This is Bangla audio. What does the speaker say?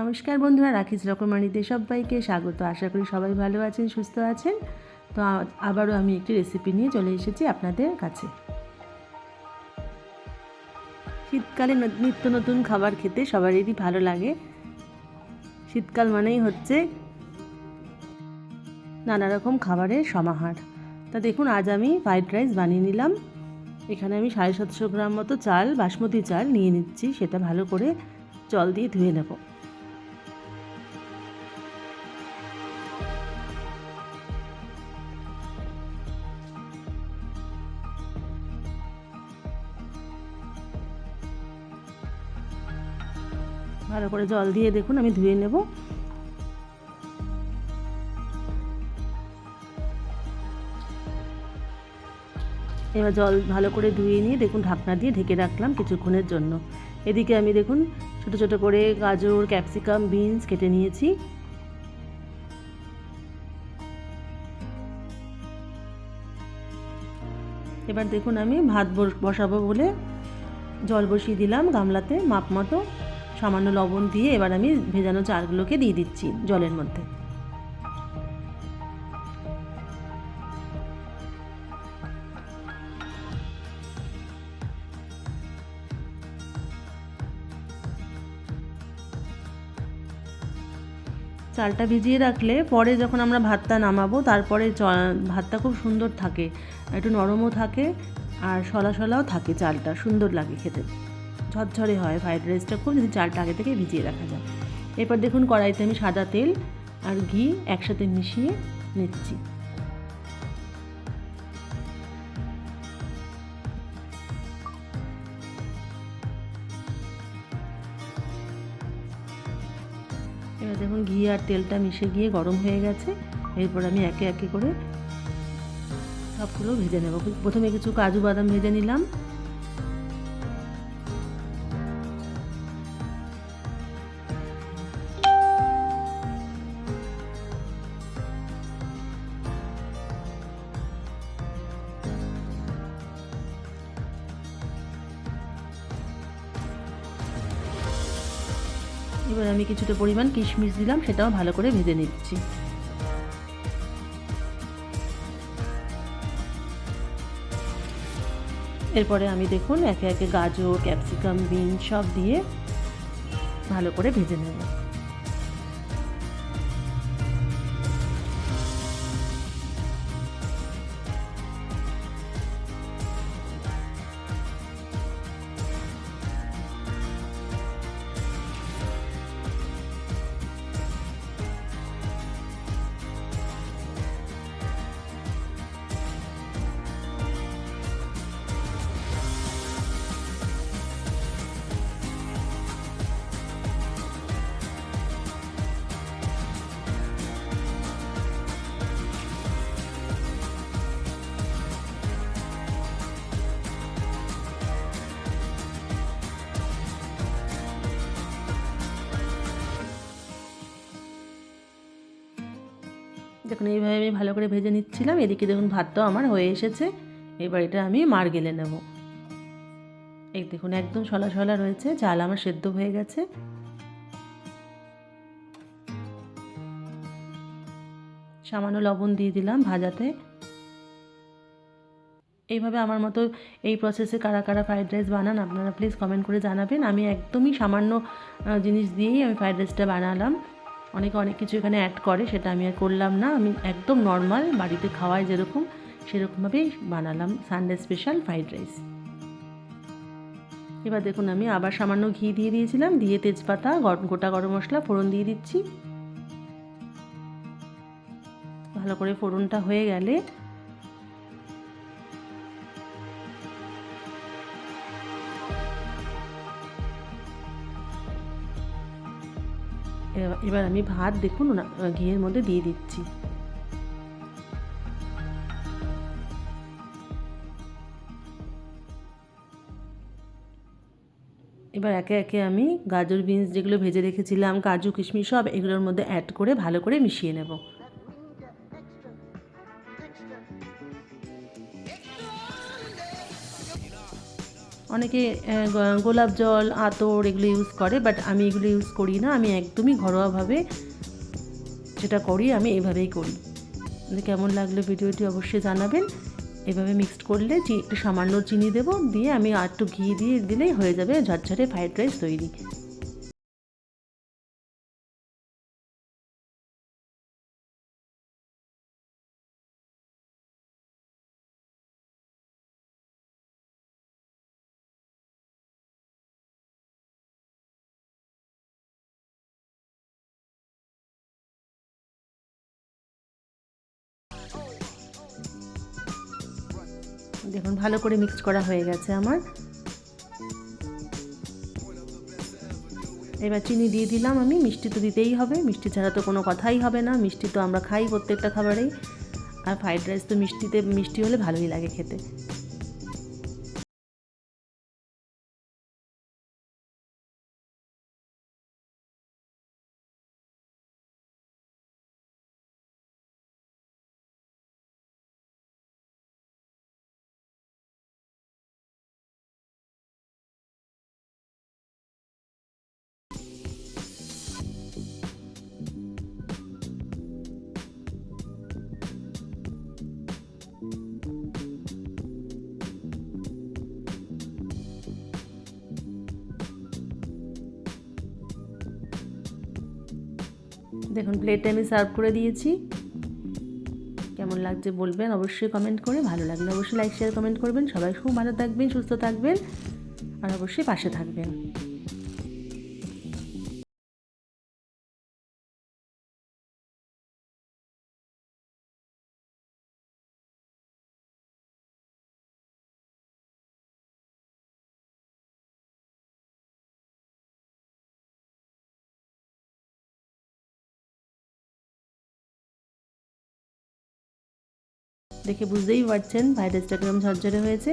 নমস্কার বন্ধুরা, রাখিস রকমারিতে সবাইকে স্বাগত। আশা করি সবাই ভালো আছেন, সুস্থ আছেন। তো আবারও আমি একটি রেসিপি নিয়ে চলে এসেছি আপনাদের কাছে। শীতকালে নিত্য নতুন খাবার খেতে সবারই ভালো লাগে। শীতকাল মানেই হচ্ছে নানা রকম খাবারের সমাহার। তা দেখুন, আজ আমি ফ্রাইড রাইস বানিয়ে নিলাম। এখানে আমি সাড়ে সাতশো গ্রাম মতো চাল, বাসমতি চাল নিয়ে নিচ্ছি, সেটা ভালো করে জল দিয়ে ধুয়ে নেব। ভালো করে জল দিয়ে দেখুন, আমি ধুয়ে নেব। এবার জল ভালো করে ধুয়ে নিয়ে দেখুন, ঢাকনা দিয়ে ঢেকে রাখলাম কিছুক্ষণের জন্য। এদিকে আমি দেখুন, ছোট ছোট করে গাজর, ক্যাপসিকাম, বিনস কেটে নিয়েছি। এবার দেখুন, আমি ভাত বস- বসাবো বলে জল বসিয়ে দিলাম গামলাতে মাপ মতো। সামান্য লবণ দিয়ে এবার আমি ভেজানো চালগুলোকে দিয়ে দিচ্ছি জলের মধ্যে। চালটা ভিজিয়ে রাখলে পরে যখন আমরা ভাতটা নামাবো, তারপরে ভাতটা খুব সুন্দর থাকে, একটু নরমও থাকে আর সলা সলাও থাকে চালটা, সুন্দর লাগে খেতে। ঝরঝরে হয় ফ্রাইড রাইসটা খুব, যদি চালটা আগে থেকে ভিজিয়ে রাখা যায়। এরপর দেখুন কড়াইতে আমি সাদা তেল আর ঘি একসাথে মিশিয়ে নিচ্ছি। এবার দেখুন ঘি আর তেলটা মিশে গিয়ে গরম হয়ে গেছে। এরপর আমি একে একে করে সবগুলো ভেজে নেব। প্রথমে কিছু কাজু বাদাম ভেজে নিলাম। এবার আমি কিছুটা পরিমাণ কিশমিশ দিলাম, সেটাও ভালো করে ভেজে নিচ্ছি। এরপরে আমি দেখুন, একে একে গাজর, ক্যাপসিকাম বিন সব দিয়ে ভালো করে ভেজে নেব। দেখুন, এইভাবে আমি ভালো করে ভেজে নিচ্ছিলাম। এদিকে দেখুন, ভাতটাও আমার হয়ে এসেছে। এবার এটা আমি মার গেলে নেব। এই দেখুন, একদম সলা সলা রয়েছে। চাল আমার সেদ্ধ হয়ে গেছে। সামান্য লবণ দিয়ে দিলাম ভাজাতে। এইভাবে আমার মতো এই প্রসেসে কারা কারা ফ্রাইড রাইস বানান, আপনারা প্লিজ কমেন্ট করে জানাবেন। আমি একদমই সামান্য জিনিস দিয়েই আমি ফ্রাইড রাইসটা বানালাম। অনেকে অনেক কিছু এখানে অ্যাড করে, সেটা আমি আর করলাম না। আমি একদম নর্মাল বাড়িতে খাওয়াই যেরকম, সেরকমভাবেই বানালাম সানডে স্পেশাল ফ্রাইড রাইস এবার দেখুন আমি আবার সামান্য ঘি দিয়ে দিয়েছিলাম, দিয়ে তেজপাতা গোটা গরম মশলা, ফোড়ন দিয়ে দিচ্ছি। ভালো করে ফোড়নটা হয়ে গেলে এবার- আমি ভাত দেখুন ঘিয়ের মধ্যে দিয়ে দিচ্ছি। এবার একে একে আমি গাজর বিনস যেগুলো ভেজে রেখেছিলাম, কাজু, কিশমিশ সব এগুলোর মধ্যে অ্যাড করে ভালো করে মিশিয়ে নেব। অনেকে গোলাপ জল, আতর এগুলো ইউজ করে বাট আমি এগুলো ইউজ করি না, আমি একদমই ঘরোয়াভাবে যেটা করি, আমি এভাবেই করি। কেমন লাগল ভিডিওটি অবশ্যই জানাবেন। এভাবে মিক্সড করলে একটু সামান্য চিনি দেবো, দিয়ে আমি আর একটু ঘি দিয়ে দিলেই হয়ে যাবে ঝরঝরে ফ্রাইড রাইস তৈরি। দেখুন, ভালো করে মিক্স করা হয়ে গেছে আমার। এবার চিনি দিয়ে দিলাম আমি, মিষ্টি তো দিতেই হবে, মিষ্টি ছাড়া তো কোনো কথাই হবে না, মিষ্টি তো আমরা খাই প্রত্যেকটা খাবারেই। আর ফ্রাইড রাইস তো মিষ্টিতে, মিষ্টি হলে ভালোই লাগে খেতে। দেখুন প্লেটে আমি সার্ভ করে দিয়েছি। কেমন লাগছে বলবেন অবশ্যই কমেন্ট করে, ভালো লাগলে অবশ্যই লাইক শেয়ার কমেন্ট করবেন। সবাই খুব ভালো থাকবেন, সুস্থ থাকবেন, আর অবশ্যই পাশে থাকবেন। দেখে বুঝতেই পারছেন ভাইরাসটা রাইসটা ঝরঝরে হয়েছে।